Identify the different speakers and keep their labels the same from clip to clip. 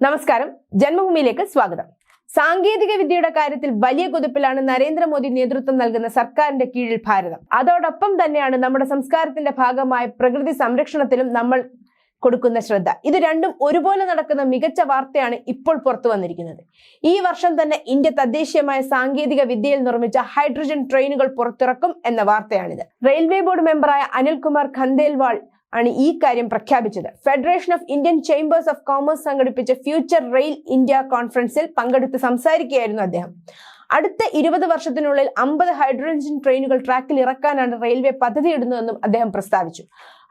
Speaker 1: നമസ്കാരം. ജന്മഭൂമിയിലേക്ക് സ്വാഗതം. സാങ്കേതിക വിദ്യയുടെ കാര്യത്തിൽ വലിയ കുതിപ്പിലാണ് നരേന്ദ്രമോദി നേതൃത്വം നൽകുന്ന സർക്കാരിന്റെ കീഴിൽ ഭാരതം. അതോടൊപ്പം തന്നെയാണ് നമ്മുടെ സംസ്കാരത്തിന്റെ ഭാഗമായ പ്രകൃതി സംരക്ഷണത്തിലും നമ്മൾ കൊടുക്കുന്ന ശ്രദ്ധ. ഇത് രണ്ടും ഒരുപോലെ നടക്കുന്ന മികച്ച വാർത്തയാണ് ഇപ്പോൾ പുറത്തു വന്നിരിക്കുന്നത്. ഈ വർഷം തന്നെ ഇന്ത്യ തദ്ദേശീയമായ സാങ്കേതിക വിദ്യയിൽ നിർമ്മിച്ച ഹൈഡ്രജൻ ട്രെയിനുകൾ പുറത്തിറക്കും എന്ന വാർത്തയാണിത്. റെയിൽവേ ബോർഡ് മെമ്പറായ അനിൽകുമാർ ഖന്തേൽവാൾ ആണ് ഈ കാര്യം പ്രഖ്യാപിച്ചത്. Federation of Indian chambers of commerce സംഘടിപ്പിച്ച ഫ്യൂച്ചർ റെയിൽ ഇന്ത്യ കോൺഫറൻസിൽ പങ്കെടുത്ത് സംസാരിക്കുകയായിരുന്നു അദ്ദേഹം. അടുത്ത ഇരുപത് വർഷത്തിനുള്ളിൽ അമ്പത് ഹൈഡ്രോജൻ ട്രെയിനുകൾ ട്രാക്കിൽ ഇറക്കാനാണ് റെയിൽവേ പദ്ധതിയിടുന്നതെന്നും അദ്ദേഹം പ്രസ്താവിച്ചു.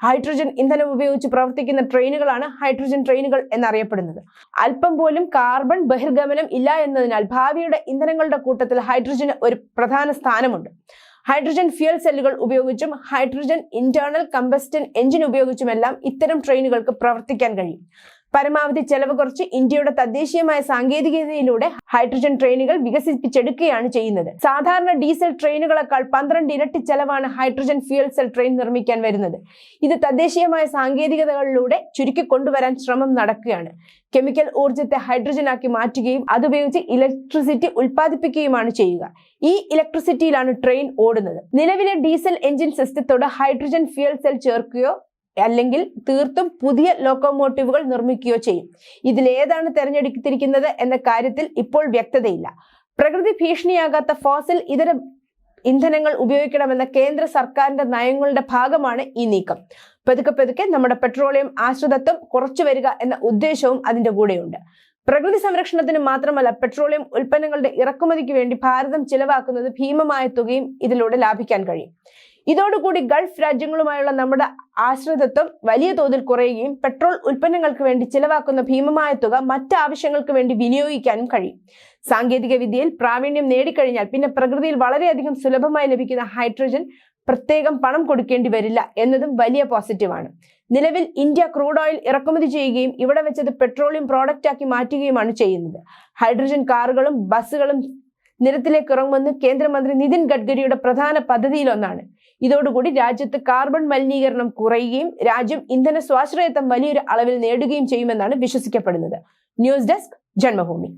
Speaker 1: ഹൈഡ്രോജൻ ഇന്ധനം ഉപയോഗിച്ച് പ്രവർത്തിക്കുന്ന ട്രെയിനുകളാണ് ഹൈഡ്രോജൻ ട്രെയിനുകൾ എന്നറിയപ്പെടുന്നത്. അല്പം പോലും കാർബൺ ബഹിർഗമനം ഇല്ല എന്നതിനാൽ ഭാവിയുടെ ഇന്ധനങ്ങളുടെ കൂട്ടത്തിൽ ഹൈഡ്രോജന് ഒരു പ്രധാന സ്ഥാനമുണ്ട്. ഹൈഡ്രജൻ ഫ്യൂൽ സെല്ലുകൾ ഉപയോഗിച്ചും ഹൈഡ്രജൻ ഇന്റേണൽ കമ്പസ്റ്റൻ എഞ്ചിൻ ഉപയോഗിച്ചുമെല്ലാം ഇത്തരം ട്രെയിനുകൾക്ക് പ്രവർത്തിക്കാൻ കഴിയും. പരമാവധി ചെലവ് കുറച്ച് ഇന്ത്യയുടെ തദ്ദേശീയമായ സാങ്കേതികതയിലൂടെ ഹൈഡ്രജൻ ട്രെയിനുകൾ വികസിപ്പിച്ചെടുക്കുകയാണ് ചെയ്യുന്നത്. സാധാരണ ഡീസൽ ട്രെയിനുകളെക്കാൾ പന്ത്രണ്ട് ഇരട്ടി ചെലവാണ് ഹൈഡ്രജൻ ഫ്യൂൽ സെൽ ട്രെയിൻ നിർമ്മിക്കാൻ വരുന്നത്. ഇത് തദ്ദേശീയമായ സാങ്കേതികതകളിലൂടെ ചുരുക്കി കൊണ്ടുവരാൻ ശ്രമം നടക്കുകയാണ്. കെമിക്കൽ ഊർജത്തെ ഹൈഡ്രജനാക്കി മാറ്റുകയും അതുപയോഗിച്ച് ഇലക്ട്രിസിറ്റി ഉൽപ്പാദിപ്പിക്കുകയുമാണ് ചെയ്യുക. ഈ ഇലക്ട്രിസിറ്റിയിലാണ് ട്രെയിൻ ഓടുന്നത്. നിലവിലെ ഡീസൽ എഞ്ചിൻ സിസ്റ്റത്തോട് ഹൈഡ്രജൻ ഫ്യൂൽ സെൽ ചേർക്കുകയോ അല്ലെങ്കിൽ തീർത്തും പുതിയ ലോക്കോമോട്ടീവുകൾ നിർമ്മിക്കുകയോ ചെയ്യും. ഇതിലേതാണ് തെരഞ്ഞെടുത്തിരിക്കുന്നത് എന്ന കാര്യത്തിൽ ഇപ്പോൾ വ്യക്തതയില്ല. പ്രകൃതി ഭീഷണിയാകാത്ത ഫോസിൽ ഇതര ഇന്ധനങ്ങൾ ഉപയോഗിക്കണമെന്ന കേന്ദ്ര സർക്കാരിന്റെ നയങ്ങളുടെ ഭാഗമാണ് ഈ നീക്കം. പതുക്കെ പതുക്കെ നമ്മുടെ പെട്രോളിയം ആശ്രിതത്വം കുറച്ചു വരിക എന്ന ഉദ്ദേശവും അതിന്റെ കൂടെയുണ്ട്. പ്രകൃതി സംരക്ഷണത്തിന് മാത്രമല്ല പെട്രോളിയം ഉൽപ്പന്നങ്ങളുടെ ഇറക്കുമതിക്ക് വേണ്ടി ഭാരതം ചിലവാക്കുന്നത് ഭീമമായ തുകയും ഇതിലൂടെ ലാഭിക്കാൻ കഴിയും. ഇതോടുകൂടി ഗൾഫ് രാജ്യങ്ങളുമായുള്ള നമ്മുടെ ആശ്രിതത്വം വലിയ തോതിൽ കുറയുകയും പെട്രോൾ ഉൽപ്പന്നങ്ങൾക്ക് വേണ്ടി ചിലവാക്കുന്ന ഭീമമായ തുക മറ്റ് ആവശ്യങ്ങൾക്ക് വേണ്ടി വിനിയോഗിക്കാനും കഴിയും. സാങ്കേതിക വിദ്യയിൽ പ്രാവീണ്യം നേടിക്കഴിഞ്ഞാൽ പിന്നെ പ്രകൃതിയിൽ വളരെയധികം സുലഭമായി ലഭിക്കുന്ന ഹൈഡ്രജൻ പ്രത്യേകം പണം കൊടുക്കേണ്ടി വരില്ല എന്നതും വലിയ പോസിറ്റീവാണ് നിലവിൽ ഇന്ത്യ ക്രൂഡ് ഓയിൽ ഇറക്കുമതി ചെയ്യുകയും ഇവിടെ വെച്ചത് പെട്രോളിയം പ്രോഡക്റ്റ് ആക്കി മാറ്റുകയുമാണ് ചെയ്യുന്നത്. ഹൈഡ്രജൻ കാറുകളും ബസ്സുകളും നിരത്തിലേക്ക് ഇറങ്ങുമെന്ന് കേന്ദ്രമന്ത്രി നിതിൻ ഗഡ്കരിയുടെ പ്രധാന പദ്ധതിയിലൊന്നാണ്. ഇതോടുകൂടി രാജ്യത്ത് കാർബൺ മലിനീകരണം കുറയുകയും രാജ്യം ഇന്ധന സ്വാശ്രയത്വം വലിയൊരു അളവിൽ നേടുകയും ചെയ്യുമെന്നാണ് വിശ്വസിക്കപ്പെടുന്നത്. News desk Janmabhumi.